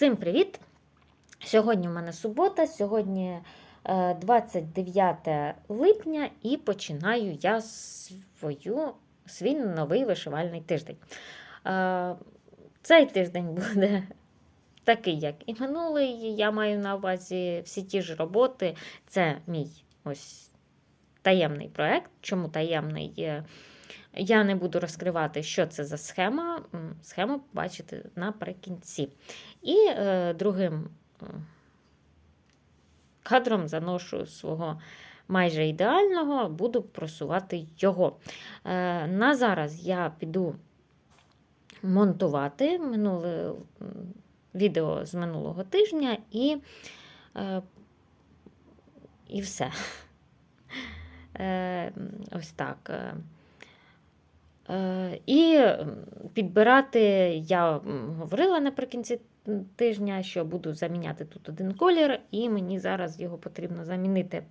Всім привіт! Сьогодні у мене субота, сьогодні е, 29 липня і починаю я свою, свій новий вишивальний тиждень. Е, Цей тиждень буде такий, як і минулий. Я маю на увазі всі ті ж роботи. Це мій ось таємний проект. Чому таємний? Е, Я не буду розкривати, що це за схема. Схему побачите наприкінці. І е, другим е, кадром заношу свого майже ідеального, буду просувати його. Е, на зараз я піду монтувати минуле відео з минулого тижня і, е, і все. Е, ось так. Е. Е, І підбирати, я говорила наприкінці тижня, що буду заміняти тут один колір, і мені зараз його потрібно замінити,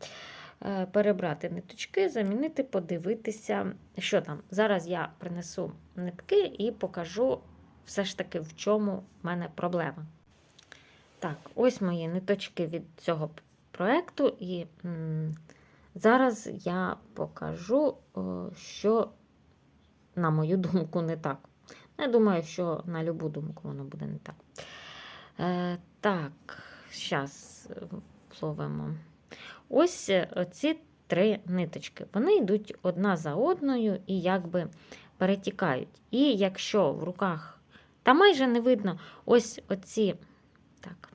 Е, перебрати ниточки, замінити, подивитися, що там. Зараз я принесу нитки і покажу все ж таки, в чому в мене проблема. Так, ось мої ниточки від цього проєкту, і м, зараз я покажу, о, що на мою думку, не так. Я думаю, що на любу думку воно буде не так. Е, так, зараз ловимо. Ось е, ці три ниточки. Вони йдуть одна за одною і якби перетікають. І якщо в руках, та майже не видно, ось оці, так,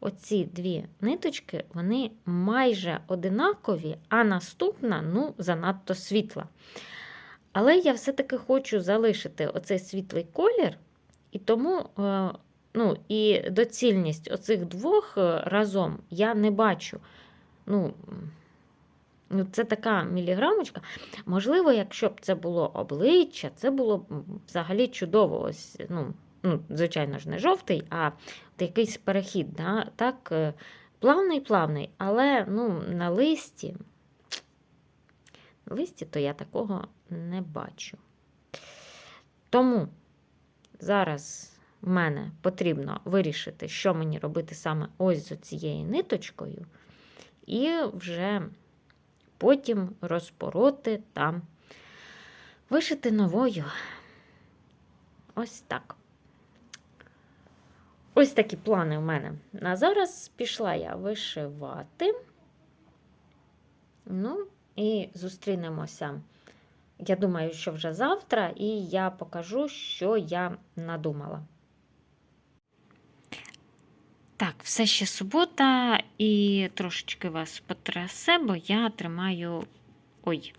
оці дві ниточки, вони майже одинакові, а наступна, ну, занадто світла. Але я все-таки хочу залишити оцей світлий колір, і тому е, ну, і доцільність оцих двох е, разом я не бачу. Ну, ну, Це така міліграмочка. Можливо, якщо б це було обличчя, це було б взагалі чудово. Ось, ну, ну, Звичайно ж, не жовтий, а якийсь перехід. Да? Так, е, плавний-плавний, але ну, на листі листі, то я такого не бачу. Тому зараз в мене потрібно вирішити, що мені робити саме ось з цією ниточкою, і вже потім розпороти та вишити новою. Ось так. Ось такі плани в мене. На зараз пішла я вишивати. Ну, і зустрінемося. Я думаю, що вже завтра, і я покажу, що я надумала. Так, все ще субота, і трошечки вас потрясе, бо я тримаю. Ой.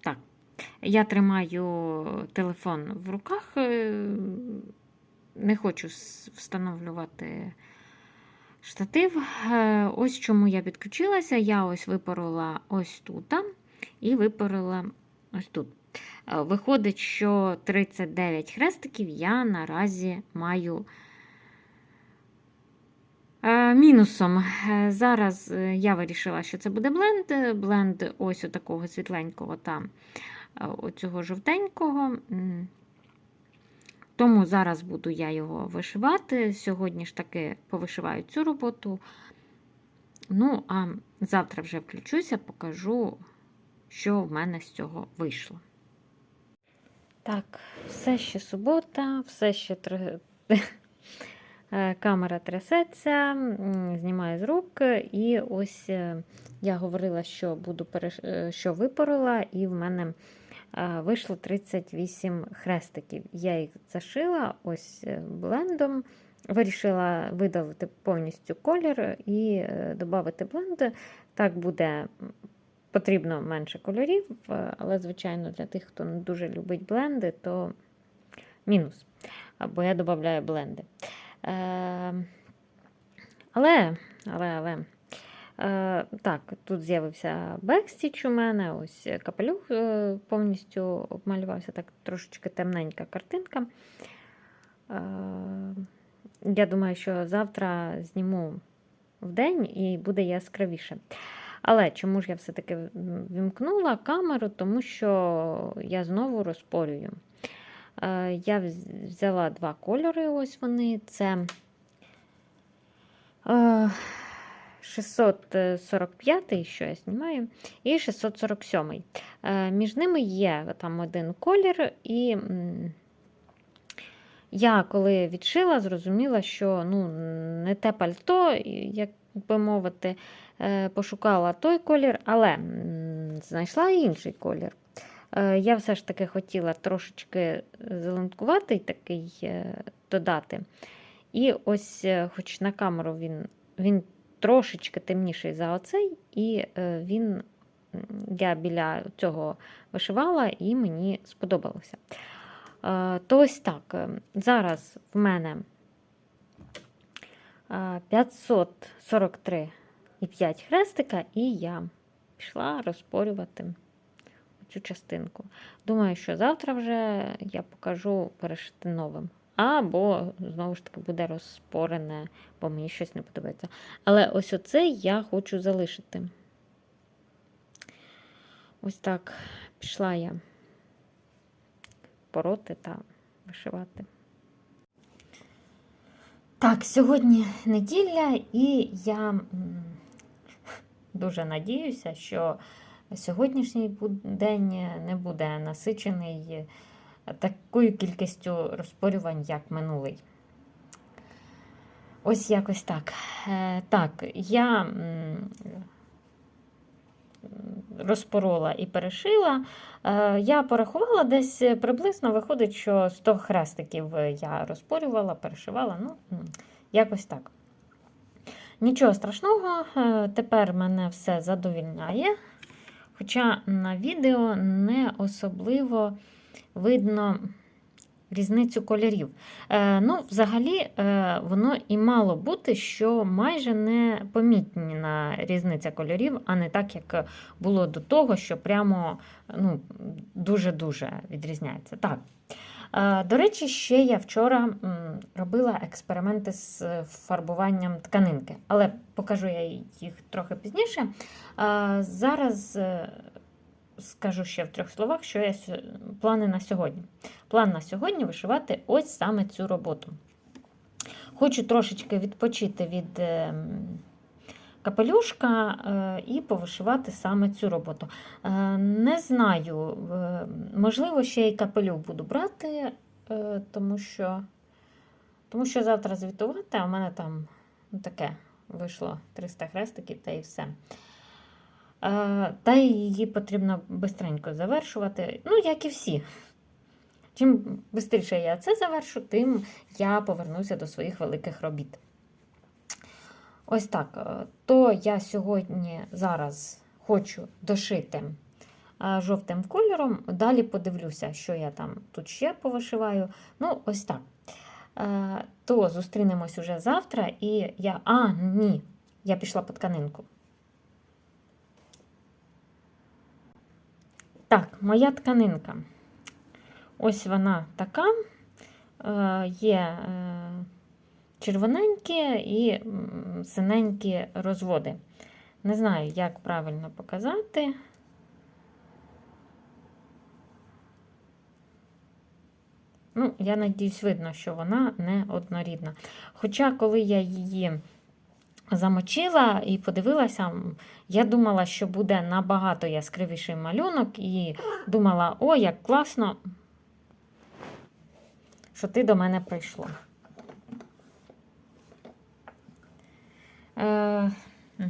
Так, я тримаю телефон в руках, е, не хочу встановлювати штатив. Е, ось чому я підключилася. Я ось випорола ось тут і випорола ось тут. Е, виходить, що 39 хрестиків я наразі маю е, мінусом. Зараз я вирішила, що це буде бленд. Бленд ось такого світленького та оцього жовтенького. Тому зараз буду я його вишивати. Сьогодні ж таки повишиваю цю роботу. Ну, а завтра вже включуся, покажу, що в мене з цього вийшло. Так, все ще субота, все ще тр... камера трясеться, знімаю з рук. І ось е, я говорила, що буду переш... Е, що випорола, і в мене вийшло 38 хрестиків. Я їх зашила ось е, блендом. Вирішила видалити повністю колір і е, додати бленд. Так буде потрібно менше кольорів, е, але, звичайно, для тих, хто не дуже любить бленди, то мінус. Бо я додаю бленди. Але, але, але. Е, Так, тут з'явився бекстіч у мене, ось капелюх е, повністю обмалювався, так трошечки темненька картинка. Е, Я думаю, що завтра зніму в день і буде яскравіше. Але чому ж я все-таки вімкнула камеру, тому що я знову розпорюю. Я взяла два кольори, ось вони. Це 645, що я знімаю, і 647. Е, Між ними є там один колір, і я коли відшила, зрозуміла, що ну, не те пальто, як би мовити, е, пошукала той колір, але знайшла інший колір. Е, Я все ж таки хотіла трошечки зеленкуватий такий додати. І ось, хоч на камеру він, він трошечки темніший за оцей, і е, він, я біля цього вишивала, і мені сподобалося. Е, То ось так. е, Зараз в мене е, 543,5 хрестика, і я пішла розпорювати цю частинку. Думаю, що завтра вже я покажу перешити новим. Або, знову ж таки, буде розпорене, бо мені щось не подобається. Але ось оце я хочу залишити. Ось так пішла я пороти та вишивати. Так, сьогодні неділя, і я дуже надіюся, що сьогоднішній день не буде насичений такою кількістю розпорювань, як минулий. Ось якось так. Е, Так, я розпорола і перешила. Е, Я порахувала десь приблизно виходить, що 100 хрестиків я розпорювала, перешивала. Ну, якось так. Нічого страшного, е, тепер мене все задовільняє. Хоча на відео не особливо видно різницю кольорів. Е, ну, взагалі, е, воно і мало бути, що майже не помітна різниця кольорів, а не так, як було до того, що прямо ну, дуже-дуже відрізняється. Так. Е, До речі, ще я вчора робила експерименти з фарбуванням тканинки, але покажу я їх трохи пізніше. Е, Зараз е, скажу ще в трьох словах, що я плани на сьогодні. План на сьогодні вишивати ось саме цю роботу. Хочу трошечки відпочити від е, капелюшка е, і повишивати саме цю роботу. Е, Не знаю, е, можливо, ще й капелюх буду брати, тому що, тому що завтра звітувати, а в мене там таке вийшло 300 хрестиків та і все. Е, Та її потрібно бистренько завершувати, ну, як і всі. Чим швидше я це завершу, тим я повернуся до своїх великих робіт. Ось так. е, То я сьогодні зараз хочу дошити е, жовтим кольором. Далі подивлюся, що я там тут ще повишиваю. Ну, ось так. То зустрінемось уже завтра, і я. А, ні, я пішла по тканинку. Так, моя тканинка. Ось вона така. Е, Є е, червоненькі і синенькі розводи. Не знаю, як правильно показати. Ну, я надіюсь, видно, що вона не однорідна. Хоча, коли я її замочила і подивилася, я думала, що буде набагато яскравіший малюнок, і думала, о, як класно, що ти до мене прийшло. Е, угу.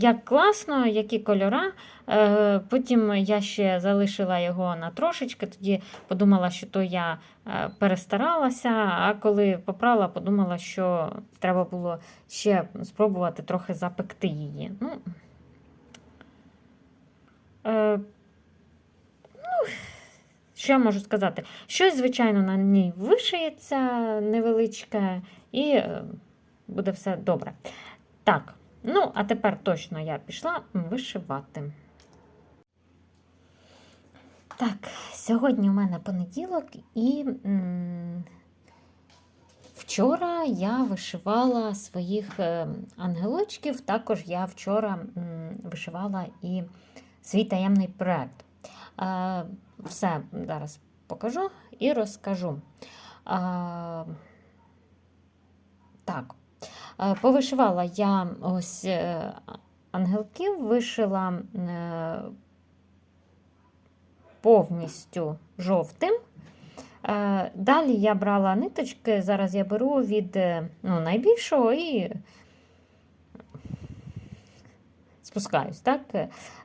Як класно, які кольора. Е, потім я ще залишила його на трошечки, тоді подумала, що то я е, перестаралася, а коли попрала, подумала, що треба було ще спробувати трохи запекти її. Ну, е, ну, що я можу сказати? Щось, звичайно, на ній вишиється невеличке, і буде все добре. Так, ну, а тепер точно я пішла вишивати. Так, сьогодні у мене понеділок, і м, вчора я вишивала своїх е, ангелочків. Також я вчора м, вишивала і свій таємний проект. Е, все зараз покажу і розкажу. А, так, е, повишивала я ось е, ангелків, вишила е, повністю жовтим. Е, Далі я брала ниточки, зараз я беру від е, ну, найбільшого і спускаюсь. Так?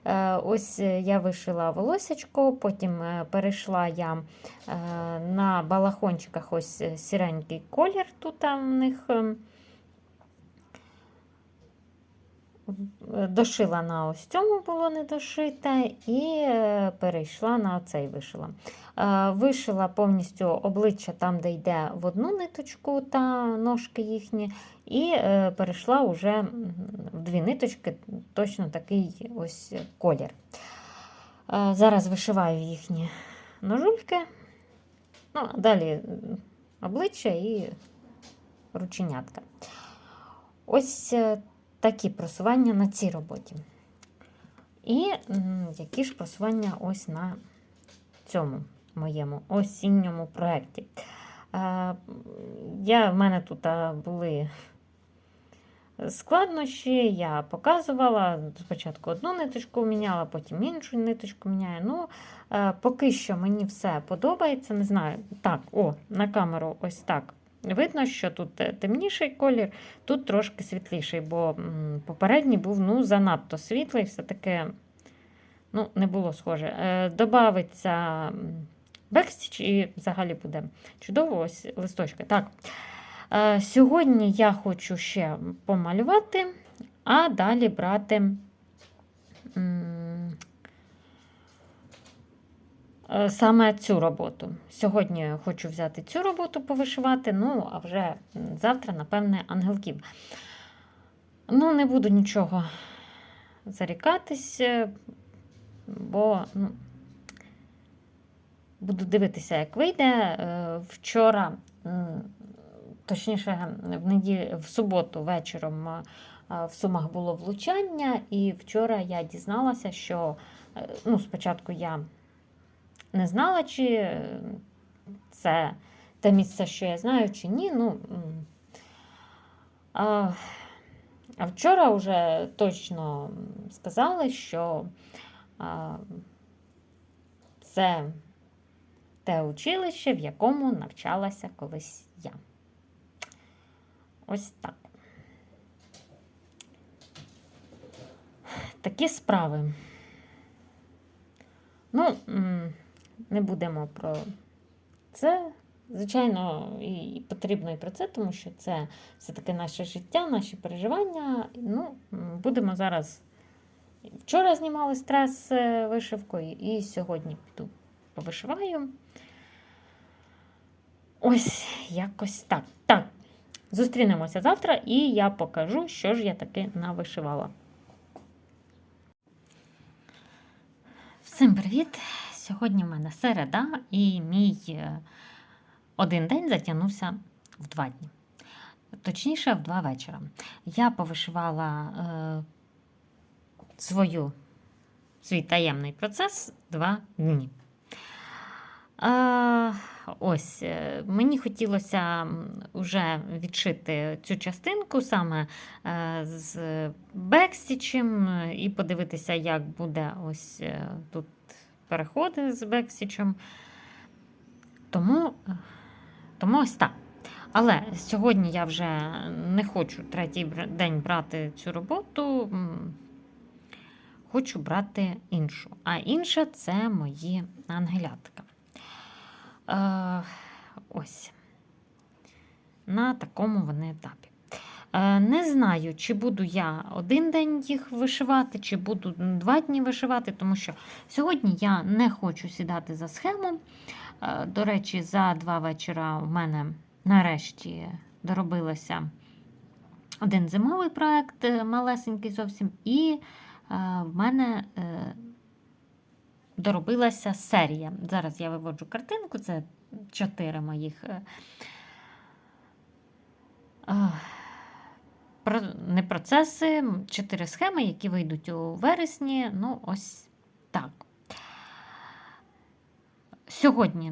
Е, Ось е, я вишила волосечко, потім е, перейшла я е, на балахончиках ось е, сіренький колір. Тут в них ем, в- дошила на ось цьому було не дошите, і е, перейшла на цей вишила. Е, Вишила повністю обличчя там, де йде в одну ниточку та ножки їхні, і е, перейшла вже в дві ниточки, точно такий ось колір. Е, Зараз вишиваю їхні ножульки. Ну, далі обличчя і рученятка. Ось е, такі просування на цій роботі. І які ж просування ось на цьому моєму осінньому проєкті. Е, Я, в мене тут були складнощі, я показувала. Спочатку одну ниточку міняла, потім іншу ниточку міняю. Ну, е, поки що мені все подобається. Не знаю. Так, о, на камеру ось так. Видно, що тут е, темніший колір, тут трошки світліший, бо попередній був ну, занадто світлий, все-таки ну, не було схоже. Е, добавиться бекстіч і взагалі буде чудово ось листочки. Так. Е, сьогодні я хочу ще помалювати, а далі брати. Е, Саме цю роботу. Сьогодні хочу взяти цю роботу повишивати, ну, а вже завтра, напевне, ангелків. Ну, не буду нічого зарікатись, бо ну, буду дивитися, як вийде. Е, Вчора, точніше, в, неділю, в суботу вечором е, в Сумах було влучання, і вчора я дізналася, що ну, спочатку я не знала, чи це те місце, що я знаю, чи ні. Ну, а, а вчора вже точно сказали, що а, це те училище, в якому навчалася колись я. Ось так. Такі справи. Ну, не будемо про це. Звичайно, і потрібно і про це, тому що це все-таки наше життя, наші переживання. Ну, будемо зараз. Вчора знімали стрес е, вишивкою, і сьогодні піду повишиваю. Ось якось так. Так, зустрінемося завтра, і я покажу, що ж я таки навишивала. Всім привіт! Сьогодні в мене середа, і мій е, один день затягнувся в два дні. Точніше, в два вечора. Я повишивала е, свою, свій таємний процес два дні. А, ось, е, мені хотілося вже відшити цю частинку саме е, з бекстічем е, і подивитися, як буде ось е, тут переходи з бекстічем. Тому, тому ось так. Але сьогодні я вже не хочу третій день брати цю роботу. Хочу брати іншу. А інша це мої ангелятка. Е, ось. На такому вони етапі. Е, Не знаю, чи буду я один день їх вишивати, чи буду два дні вишивати, тому що сьогодні я не хочу сідати за схему. Е, До речі, за два вечора в мене нарешті доробилося один зимовий проект, е, малесенький зовсім, і в мене доробилася серія. Зараз я виводжу картинку, це чотири моїх. Не процеси, чотири схеми, які вийдуть у вересні. Ну, ось так. Сьогодні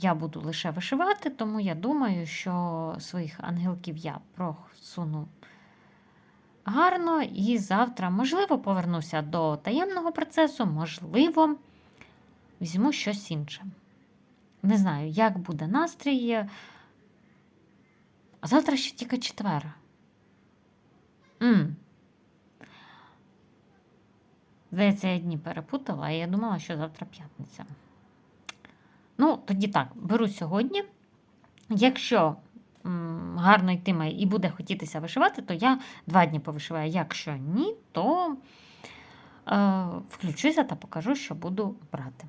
я буду лише вишивати, тому я думаю, що своїх ангелків я просуну гарно. І завтра, можливо, повернуся до таємного процесу, можливо, візьму щось інше. Не знаю, як буде настрій. А завтра ще тільки четвер. М Здається, я дні перепутала, а я думала, що завтра п'ятниця. Ну, тоді так, беру сьогодні. Якщо м, гарно йтиме і буде хотітися вишивати, то я два дні повишиваю. Якщо ні, то е, включуся та покажу, що буду брати.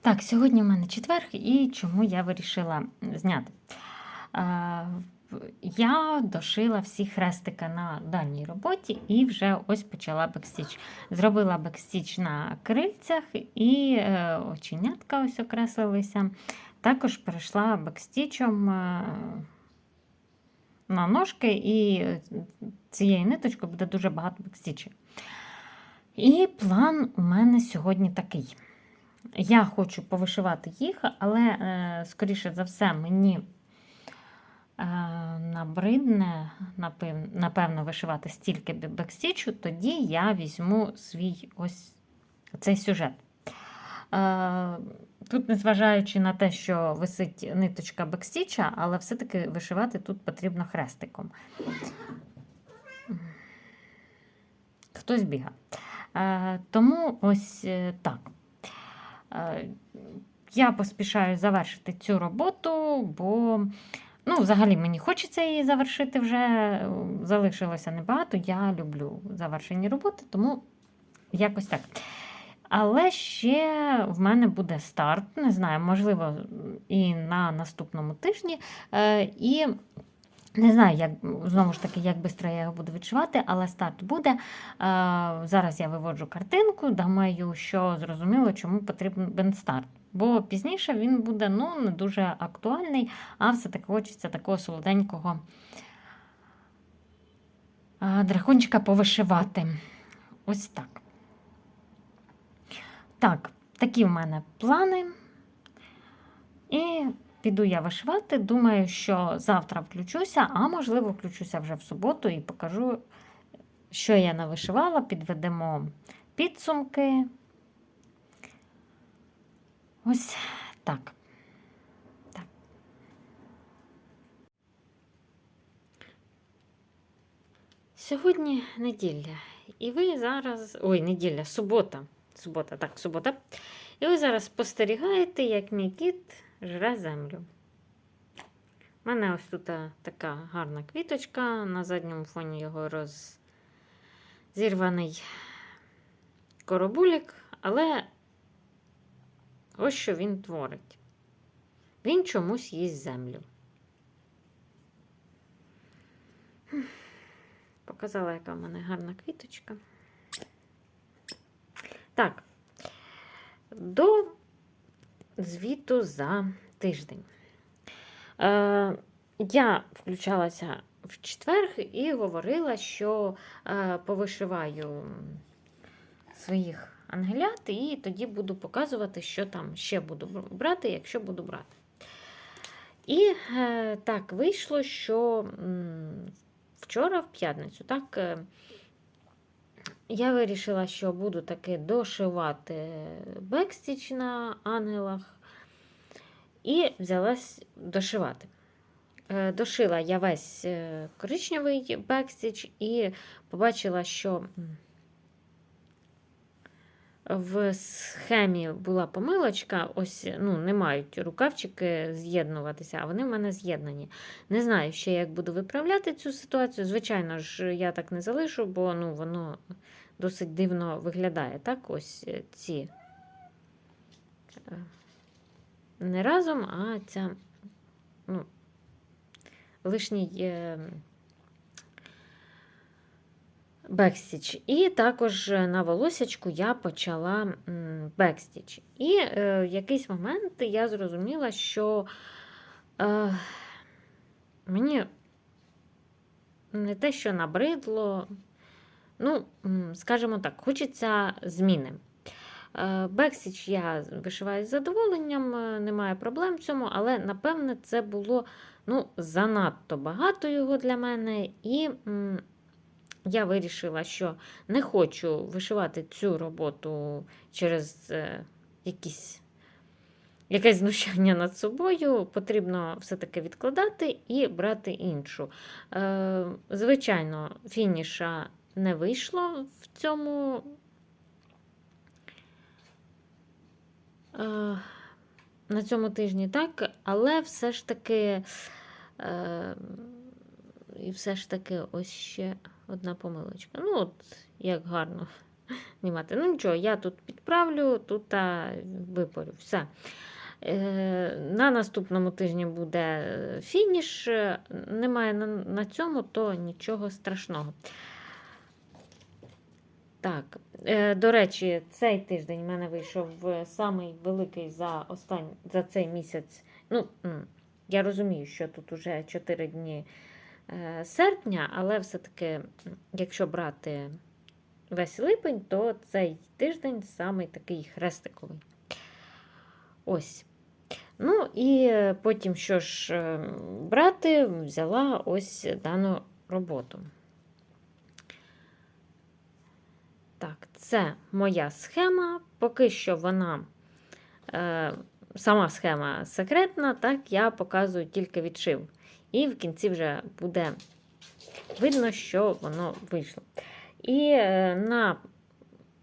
Так, сьогодні в мене четверг, і чому я вирішила зняти. Е, я дошила всі хрестики на дальній роботі і вже ось почала бекстіч. Зробила бекстіч на крильцях і е, оченятка ось окреслилися. Також перейшла бекстічем е, на ножки, і цією ниточкою буде дуже багато бекстічів. І план у мене сьогодні такий. Я хочу повишивати їх, але, е, скоріше за все, мені е, набридне, напевно, вишивати стільки бекстічу, тоді я візьму свій ось цей сюжет. Е, тут, незважаючи на те, що висить ниточка бекстіча, але все-таки вишивати тут потрібно хрестиком. Хтось біга. Тому ось так. Е, я поспішаю завершити цю роботу, бо ну, взагалі мені хочеться її завершити вже. Залишилося небагато. Я люблю завершені роботи, тому якось так. Але ще в мене буде старт, не знаю, можливо, і на наступному тижні. Е, і не знаю, як знову ж таки, як швидко я його буду відшивати, але старт буде. Зараз я виводжу картинку, думаю, що зрозуміло, чому потрібен старт. Бо пізніше він буде ну, не дуже актуальний, а все-таки хочеться такого солоденького дракончика повишивати. Ось так. Так, такі в мене плани. І Піду я вишивати. Думаю, що завтра включуся, а можливо, включуся вже в суботу і покажу, що я навишивала, підведемо підсумки. Ось так. так. Сьогодні неділя. І ви зараз. Ой, неділя, субота. Субота, так, субота. І ви зараз спостерігаєте, як мій кіт жре землю. У мене ось тут така гарна квіточка, на задньому фоні його розірваний коробулік, але ось що він творить. Він чомусь їсть землю. Показала, яка в мене гарна квіточка. Так, до звіту за тиждень. Е, Я включалася в четвер і говорила, що е, повишиваю своїх ангелят, і тоді буду показувати, що там ще буду брати, якщо буду брати. І е, так вийшло, що вчора, в п'ятницю, так. Е, я вирішила, що буду таки дошивати бекстіч на ангелах. І взялась дошивати. Е, дошила я весь коричневий бекстіч і побачила, що в схемі була помилочка, ось ну, не мають рукавчики з'єднуватися, а вони в мене з'єднані. Не знаю ще, як буду виправляти цю ситуацію. Звичайно ж, я так не залишу, бо ну, воно досить дивно виглядає. Так, ось е, ці е, не разом, а ця ну, лишній е, бекстіч. І також на волосячку я почала бекстіч. І в якийсь момент я зрозуміла, що е, мені не те, що набридло, Ну, скажімо так, хочеться зміни. Е, Бексіч я вишиваю з задоволенням, е, немає проблем в цьому, але напевне це було ну, занадто багато його для мене. І я вирішила, що не хочу вишивати цю роботу через е, якісь. Якесь знущання над собою, потрібно все-таки відкладати і брати іншу. Е, звичайно, фініша не вийшло в цьому. Е, на цьому тижні, так, але все ж таки, е, і все ж таки, ось ще одна помилочка. Ну, от як гарно знімати. Ну, нічого, я тут підправлю, тут а, випорю. Все. Е, На наступному тижні буде е, фініш. Немає на, цьому, то нічого страшного. Так, е, до речі, цей тиждень в мене вийшов самий великий за остань... за цей місяць. Ну, я розумію, що тут уже 4 дні серпня, але все-таки, якщо брати весь липень, то цей тиждень самий такий хрестиковий. Ось. Ну і е, потім, що ж е, брати, взяла ось дану роботу. Так, це моя схема. Поки що вона, е, сама схема секретна, так, я показую тільки відшив. І в кінці вже буде видно, що воно вийшло. І е, на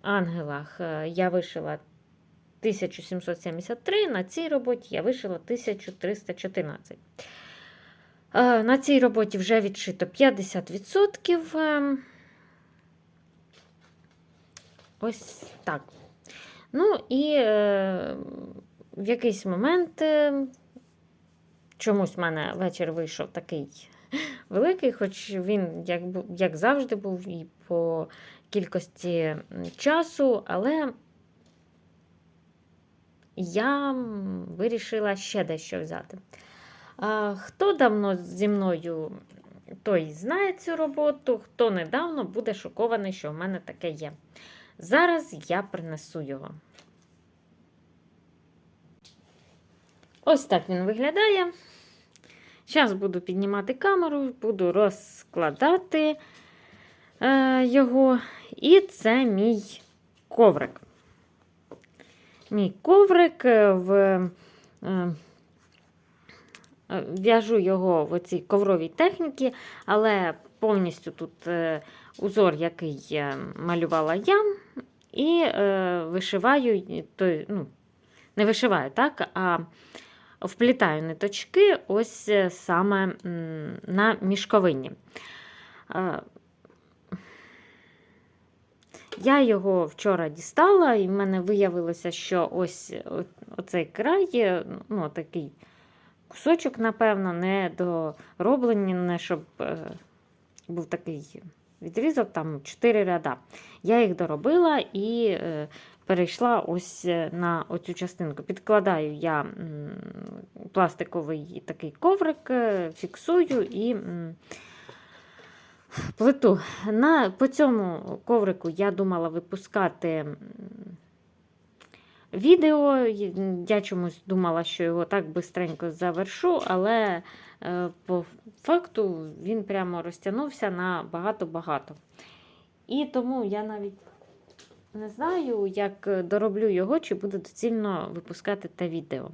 ангелах е, я вишила 1773, на цій роботі я вишила 1314. Е, На цій роботі вже відшито 50%. е, Ось так. Ну і в якийсь момент чомусь в мене вечір вийшов такий великий, хоч він, як, як завжди, був і по кількості часу, але я вирішила ще дещо взяти. Хто давно зі мною, той знає цю роботу, хто недавно буде шокований, що в мене таке є. Зараз я принесу його. Ось так він виглядає. Зараз буду піднімати камеру, буду розкладати е, його. І це мій коврик. Мій коврик е, в. Е, В'яжу його в цій ковровій техніці, але повністю тут е, узор, який е, малювала я, і вишиваю, і той, ну, не вишиваю, так, а вплітаю ниточки ось е, саме на мішковині. Е, Я його вчора дістала, і в мене виявилося, що ось оцей край, ну, такий кусочок, напевно, не дороблений, не щоб е, був такий відрізок, там 4 ряда. Я їх доробила і перейшла ось е, на оцю частинку. Підкладаю я пластиковий такий коврик, е, фіксую і. Плиту. На, по цьому коврику я думала випускати відео. Я чомусь думала, що його так бистренько завершу, але е, по факту він прямо розтягнувся на багато-багато. І тому я навіть не знаю, як дороблю його, чи буде доцільно випускати те відео.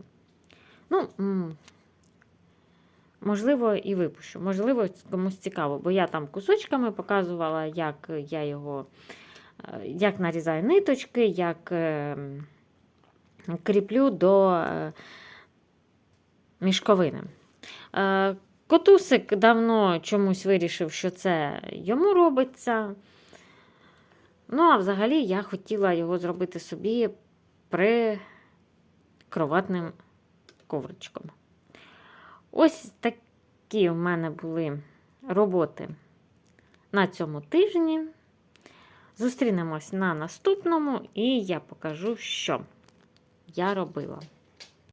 Ну, можливо, і випущу. Можливо, комусь цікаво, бо я там кусочками показувала, як я його, е, як нарізаю ниточки, як е, кріплю до е, мішковини. Е, Котусик давно чомусь вирішив, що це йому робиться. Ну, а взагалі я хотіла його зробити собі прикроватним ковричком. Ось такі в мене були роботи на цьому тижні. Зустрінемось на наступному, і я покажу, що я робила.